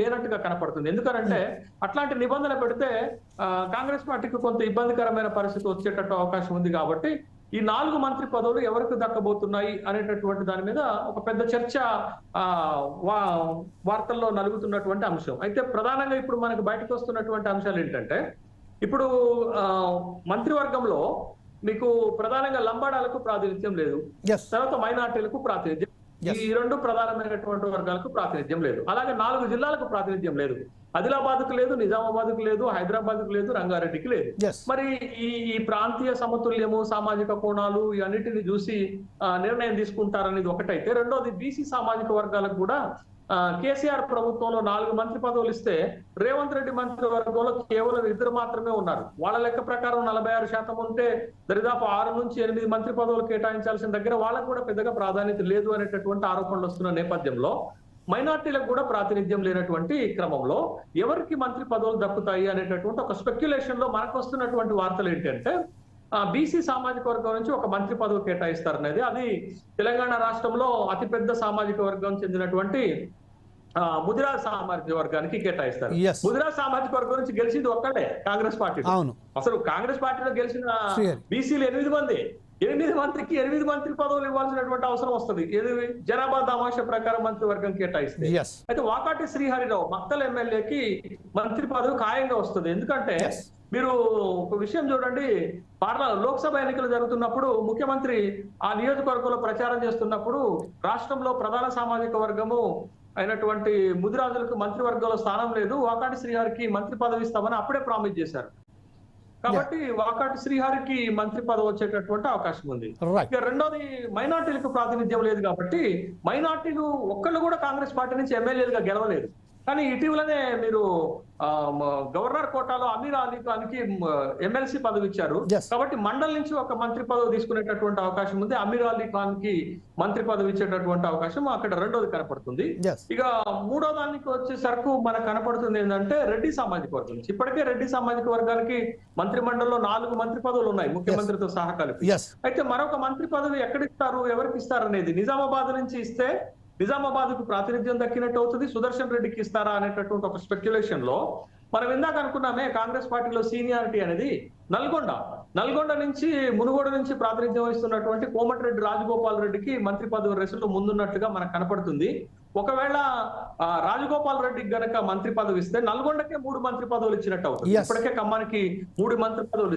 లేనట్టుగా కనపడుతుంది. ఎందుకంటే అట్లాంటి నిబంధన పెడితే కాంగ్రెస్ పార్టీకి కొంత ఇబ్బందికరమైన పరిస్థితి వచ్చేటట్టు అవకాశం ఉంది కాబట్టి ఈ నాలుగు మంత్రి పదవులు ఎవరికి దక్కబోతున్నాయి అనేటటువంటి దాని మీద ఒక పెద్ద చర్చ వార్తల్లో నలుగుతున్నటువంటి అంశం. అయితే ప్రధానంగా ఇప్పుడు మనకు బయటకు వస్తున్నటువంటి అంశాలు ఏంటంటే ఇప్పుడు మంత్రివర్గంలో మీకు ప్రధానంగా లంబాడాలకు ప్రాతినిధ్యం లేదు. తర్వాత మైనార్టీలకు ప్రాతినిధ్యం. ఈ రెండు ప్రధానమైనటువంటి వర్గాలకు ప్రాతినిధ్యం లేదు. అలాగే నాలుగు జిల్లాలకు ప్రాతినిధ్యం లేదు. ఆదిలాబాద్కు లేదు నిజామాబాద్కు లేదు హైదరాబాద్కు లేదు రంగారెడ్డికి లేదు. మరి ఈ ఈ ప్రాంతీయ సమతుల్యము సామాజిక కోణాలు ఇవన్నిటిని చూసి ఆ, నిర్ణయం తీసుకుంటారనేది ఒకటైతే రెండోది బీసీ సామాజిక వర్గాలకు కూడా కేసీఆర్ ప్రభుత్వంలో నాలుగు మంత్రి పదవులు ఇస్తే రేవంత్ రెడ్డి మంత్రి వర్గంలో కేవలం ఇద్దరు మాత్రమే ఉన్నారు. వాళ్ళ లెక్క ప్రకారం నలభై ఆరు శాతం ఉంటే దరిదాపు ఆరు నుంచి ఎనిమిది మంత్రి పదవులు కేటాయించాల్సిన దగ్గర వాళ్ళకు కూడా పెద్దగా ప్రాధాన్యత లేదు అనేటటువంటి ఆరోపణలు వస్తున్న నేపథ్యంలో మైనార్టీలకు కూడా ప్రాతినిధ్యం లేనటువంటి క్రమంలో ఎవరికి మంత్రి పదవులు దక్కుతాయి అనేటటువంటి ఒక స్పెక్యులేషన్లో మనకు వస్తున్నటువంటి వార్తలు ఏంటంటే బీసీ సామాజిక వర్గం నుంచి ఒక మంత్రి పదవి కేటాయిస్తారనేది. అది తెలంగాణ రాష్ట్రంలో అతిపెద్ద సామాజిక వర్గం చెందినటువంటి ఆ, ముదిరాజ్ సామాజిక వర్గానికి కేటాయిస్తారు. ముదిరాజ్ సామాజిక వర్గం నుంచి గెలిచింది ఒక్కడే కాంగ్రెస్ పార్టీ. అసలు కాంగ్రెస్ పార్టీలో గెలిచిన. బీసీలు ఎనిమిది మంది. ఎనిమిది మంత్రికి ఎనిమిది మంత్రి పదవులు ఇవ్వాల్సినటువంటి అవసరం వస్తుంది. ఏది? జనాభా దామాష ప్రకారం మంత్రివర్గం కేటాయిస్తే. ఎస్ అయితే వాకాటి శ్రీహరిరావు మక్తల్ ఎమ్మెల్యేకి మంత్రి పదవి ఖాయంగా వస్తుంది. ఎందుకంటే. మీరు ఒక విషయం చూడండి. పార్ల లోక్సభ ఎన్నికలు జరుగుతున్నప్పుడు ముఖ్యమంత్రి ఆ నియోజకవర్గంలో ప్రచారం చేస్తున్నప్పుడు రాష్ట్రంలో ప్రధాన సామాజిక వర్గము అయినటువంటి ముదిరాజులకు మంత్రివర్గంలో స్థానం లేదు. వాకాటి శ్రీహరికి మంత్రి పదవి ఇస్తామని అప్పుడే ప్రామిస్ చేశారు. కాబట్టి వాకాటి శ్రీహరికి మంత్రి పదవి వచ్చేటటువంటి అవకాశం ఉంది. ఇక రెండోది మైనార్టీలకు ప్రాతినిధ్యం లేదు కాబట్టి మైనార్టీలు ఒక్కళ్ళు కూడా కాంగ్రెస్ పార్టీ నుంచి ఎమ్మెల్యేలుగా గెలవలేదు. కానీ ఇటీవలనే మీరు గవర్నర్ కోటాలో అమీర్ అలీ ఖాన్కి ఎమ్మెల్సీ పదవి ఇచ్చారు. కాబట్టి మండల్ నుంచి ఒక మంత్రి పదవి తీసుకునేటటువంటి అవకాశం ఉంది. అమీర్ అలీ ఖాన్కి మంత్రి పదవి ఇచ్చేటటువంటి అవకాశం అక్కడ రెండోది కనపడుతుంది. ఇక మూడో దానికి వచ్చేసరికి మనకు కనపడుతుంది ఏంటంటే రెడ్డి సామాజిక వర్గం నుంచి. ఇప్పటికే రెడ్డి సామాజిక వర్గానికి మంత్రి మండలిలో నాలుగు మంత్రి పదవులు ఉన్నాయి. ముఖ్యమంత్రితో సహా కలిపి. అయితే మరొక మంత్రి పదవి ఎక్కడిస్తారు ఎవరికి ఇస్తారు అనేది నిజామాబాద్ నుంచి ఇస్తే నిజామాబాద్కు ప్రాతినిధ్యం దక్కినట్టు అవుతుంది. సుదర్శన్ రెడ్డికి ఇస్తారా అనేటటువంటి ఒక స్పెక్యులేషన్లో మనం ఇందాక అనుకున్నామే కాంగ్రెస్ పార్టీలో సీనియారిటీ అనేది నల్గొండ. నల్గొండ నుంచి మునుగోడు నుంచి ప్రాతినిధ్యం వహిస్తున్నటువంటి కోమటిరెడ్డి రాజగోపాల్ రెడ్డికి మంత్రి పదవి రేసులో ముందున్నట్టుగా మనకు కనపడుతుంది. ఒకవేళ రాజగోపాల్ రెడ్డికి గనక మంత్రి పదవి ఇస్తే నల్గొండకే మూడు మంత్రి పదవులు ఇచ్చినట్టు అవుతుంది. ఇప్పటికే ఖమ్మానికి మూడు మంత్రి పదవులు